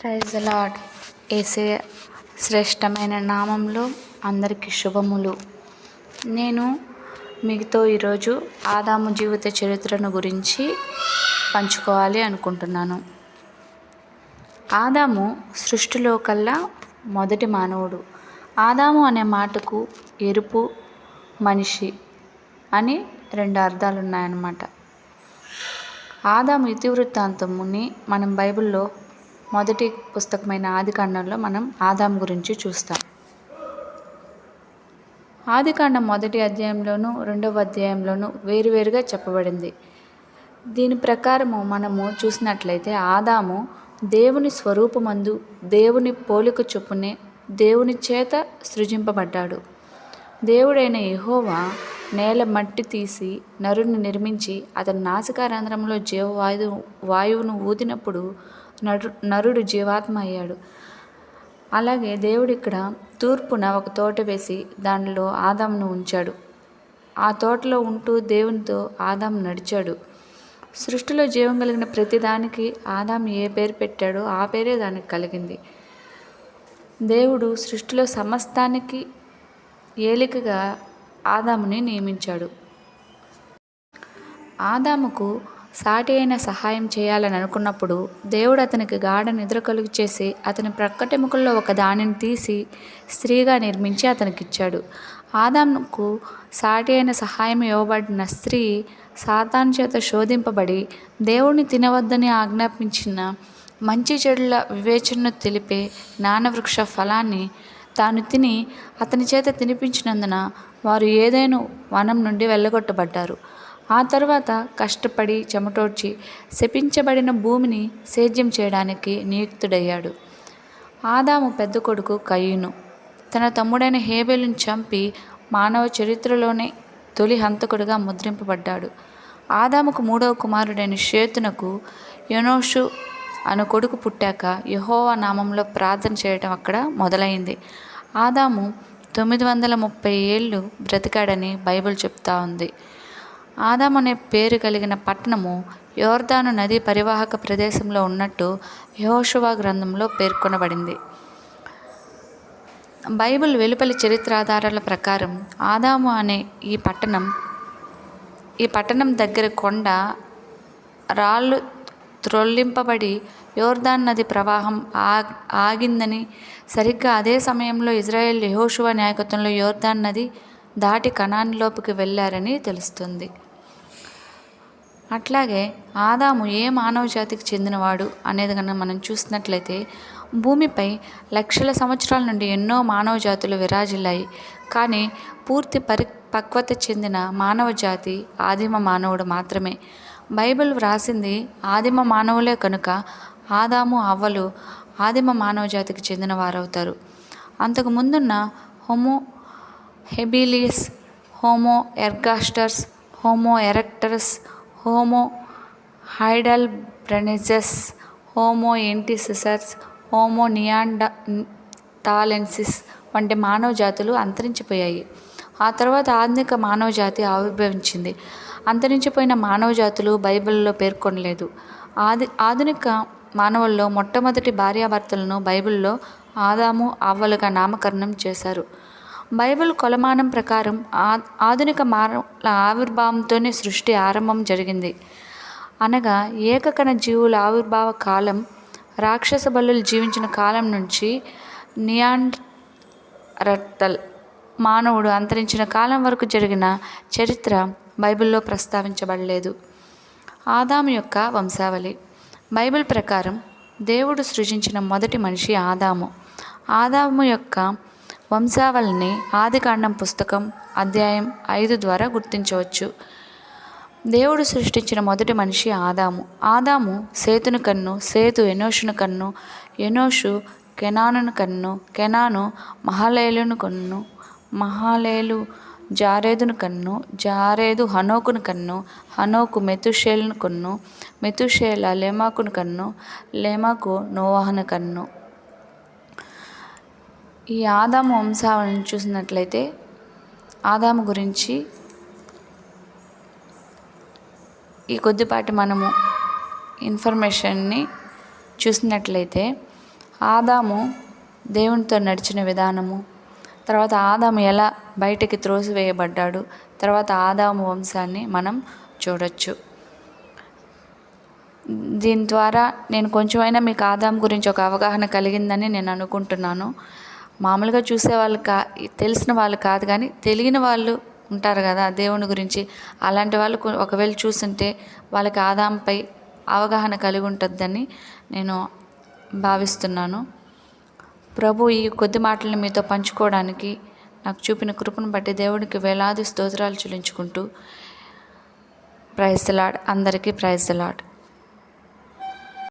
Praise lord ఏసే శ్రేష్టమైన నామంలో అందరికీ శుభములు. నేను మీతో ఈరోజు ఆదాము జీవిత చరిత్రను గురించి పంచుకోవాలి అనుకుంటున్నాను. ఆదాము సృష్టిలో కల్లా మొదటి మానవుడు. ఆదాము అనే మాటకు ఎరుపు మనిషి అని రెండు అర్థాలు ఉన్నాయన్నమాట ఆదాము ఇతివృత్తాంతముని మనం బైబిల్లో మొదటి పుస్తకమైన ఆదికాండంలో మనం ఆదాం గురించి చూస్తాం. ఆదికాండం మొదటి అధ్యాయంలోను రెండవ అధ్యాయంలోను వేరువేరుగా చెప్పబడింది. దీని ప్రకారము మనము చూసినట్లయితే ఆదాము దేవుని స్వరూపమందు దేవుని పోలిక చొప్పునే దేవుని చేత సృజింపబడ్డాడు. దేవుడైన యహోవా నేల మట్టి తీసి నరుని నిర్మించి అతని నాసికారంధ్రంలో జీవవాయు వాయువును ఊదినప్పుడు నరు నరుడు జీవాత్మ అయ్యాడు. అలాగే దేవుడు ఇక్కడ తూర్పున ఒక తోట వేసి దానిలో ఆదాంను ఉంచాడు. ఆ తోటలో ఉంటూ దేవునితో ఆదాం నడిచాడు. సృష్టిలో జీవం కలిగిన ప్రతిదానికి ఆదాం ఏ పేరు పెట్టాడో ఆ పేరే దానికి కలిగింది. దేవుడు సృష్టిలో సమస్తానికి ఏలికగా ఆదాముని నియమించాడు. ఆదాముకు సాటి అయిన సహాయం చేయాలని అనుకున్నప్పుడు దేవుడు అతనికి గాఢ నిద్ర కలుగు చేసి అతని ప్రక్కటెముకల్లో ఒక దానిని తీసి స్త్రీగా నిర్మించి అతనికిచ్చాడు. ఆదాంకు సాటి అయిన సహాయం ఇవ్వబడిన స్త్రీ సాతాను చేత శోధింపబడి దేవుణ్ణి తినవద్దని ఆజ్ఞాపించిన మంచి చెడుల వివేచనను తెలిపే జ్ఞానవృక్ష ఫలాన్ని తాను తిని అతని చేత తినిపించినందున వారు ఏదైనా వనం నుండి వెళ్ళగొట్టబడ్డారు. ఆ తర్వాత కష్టపడి చెమటోడ్చి శపించబడిన భూమిని సేద్యం చేయడానికి నియుక్తుడయ్యాడు. ఆదాము పెద్ద కొడుకు కయ్యూను. తన తమ్ముడైన హేబెలును చంపి మానవ చరిత్రలోనే తొలి హంతకుడిగా ముద్రింపబడ్డాడు. ఆదాముకు మూడవ కుమారుడైన షేతునకు యనోషు అను కొడుకు పుట్టాక యహోవా నామంలో ప్రార్థన చేయటం అక్కడ మొదలైంది. ఆదాము తొమ్మిది వందల ముప్పై ఏళ్ళు బ్రతికాడని బైబిల్ చెప్తా ఉంది. ఆదాం అనే పేరు కలిగిన పట్టణము యోర్దాను నది పరివాహక ప్రదేశంలో ఉన్నట్టు యహోషువా గ్రంథంలో పేర్కొనబడింది. బైబిల్ వెలుపలి చరిత్ర ఆధారాల ప్రకారం ఆదాము అనే ఈ పట్టణం ఈ పట్టణం దగ్గర కొండ రాళ్ళు త్రొల్లింపబడి యోర్దాన్ నది ప్రవాహం ఆ ఆగిందని సరిగ్గా అదే సమయంలో ఇజ్రాయెల్ యహోషువా నాయకత్వంలో యోర్దాన్ నది దాటి కణాన్లోపుకి వెళ్ళారని తెలుస్తుంది. అట్లాగే ఆదాము ఏ మానవ జాతికి చెందినవాడు అనేది కనుక మనం చూసినట్లయితే భూమిపై లక్షల సంవత్సరాల నుండి ఎన్నో మానవ జాతులు విరాజిల్లాయి. కానీ పూర్తి పరి పక్వత చెందిన మానవ జాతి ఆదిమ మానవుడు మాత్రమే. బైబిల్ వ్రాసింది ఆదిమ మానవులే కనుక ఆదాము అవ్వలు ఆదిమ మానవ జాతికి చెందిన వారవుతారు అంతకు ముందున్న Homo habilis Homo ergasters Homo erectus Homo heidelbergensis Homo antecessor Homo neanderthalensis వంటి మానవ జాతులు అంతరించిపోయాయి. ఆ తర్వాత ఆధునిక మానవ జాతి ఆవిర్భవించింది. అంతరించిపోయిన మానవ జాతులు బైబిల్లో పేర్కొనలేదు. ఆది ఆధునిక మానవుల్లో మొట్టమొదటి భార్యాభర్తలను బైబిల్లో ఆదాము అవ్వలుగా నామకరణం చేశారు. బైబిల్ కొలమానం ప్రకారం ఆ ఆధునిక మానవుల ఆవిర్భావంతోనే సృష్టి ఆరంభం జరిగింది. అనగా ఏకకణ జీవుల ఆవిర్భావ కాలం రాక్షస బలులు జీవించిన కాలం నుంచి నియాండ్రటల్ మానవుడు అంతరించిన కాలం వరకు జరిగిన చరిత్ర బైబిల్లో ప్రస్తావించబడలేదు. ఆదాము యొక్క వంశావళి. బైబిల్ ప్రకారం దేవుడు సృజించిన మొదటి మనిషి ఆదాము. ఆదాము యొక్క వంశావళిని ఆదికాండం పుస్తకం అధ్యాయం ఐదు ద్వారా గుర్తించవచ్చు. దేవుడు సృష్టించిన మొదటి మనిషి ఆదాము. ఆదాము సేతును కన్ను సేతు ఎనోషును కన్ను ఎనోషు కెనానును కన్ను కెనాను మహాలేలును కన్ను మహాలేలు జారేదును కన్ను జారేదు హనోకును కన్ను హనోకు మెతుషేలును కన్ను మెతుషేల లేమాకును కన్ను లేమాకు నోవాహను కన్ను. ఈ ఆదాము వంశావళిని చూసినట్లయితే ఆదాము గురించి ఈ కొద్దిపాటి మనము ఇన్ఫర్మేషన్ని చూసినట్లయితే ఆదాము దేవునితో నడిచిన విధానము తర్వాత ఆదాము ఎలా బయటికి త్రోసివేయబడ్డాడు తర్వాత ఆదాము వంశాన్ని మనం చూడొచ్చు. దీని ద్వారా నేను కొంచెమైనా మీకు ఆదాం గురించి ఒక అవగాహన కలిగిందని నేను అనుకుంటున్నాను. మామూలుగా చూసే వాళ్ళు కా తెలిసిన వాళ్ళు కాదు కానీ తెలియని వాళ్ళు ఉంటారు కదా దేవుని గురించి. అలాంటి వాళ్ళు ఒకవేళ చూసుంటే వాళ్ళకి ఆదాంపై అవగాహన కలిగి ఉంటుందని నేను భావిస్తున్నాను. ప్రభు ఈ కొద్ది మాటలను మీతో పంచుకోవడానికి నాకు చూపిన కృపను బట్టి దేవుడికి వేలాది స్తోత్రాలు చెల్లించుకుంటూ ప్రైజ్ లాడ్ అందరికీ ప్రైజ్ లాడ్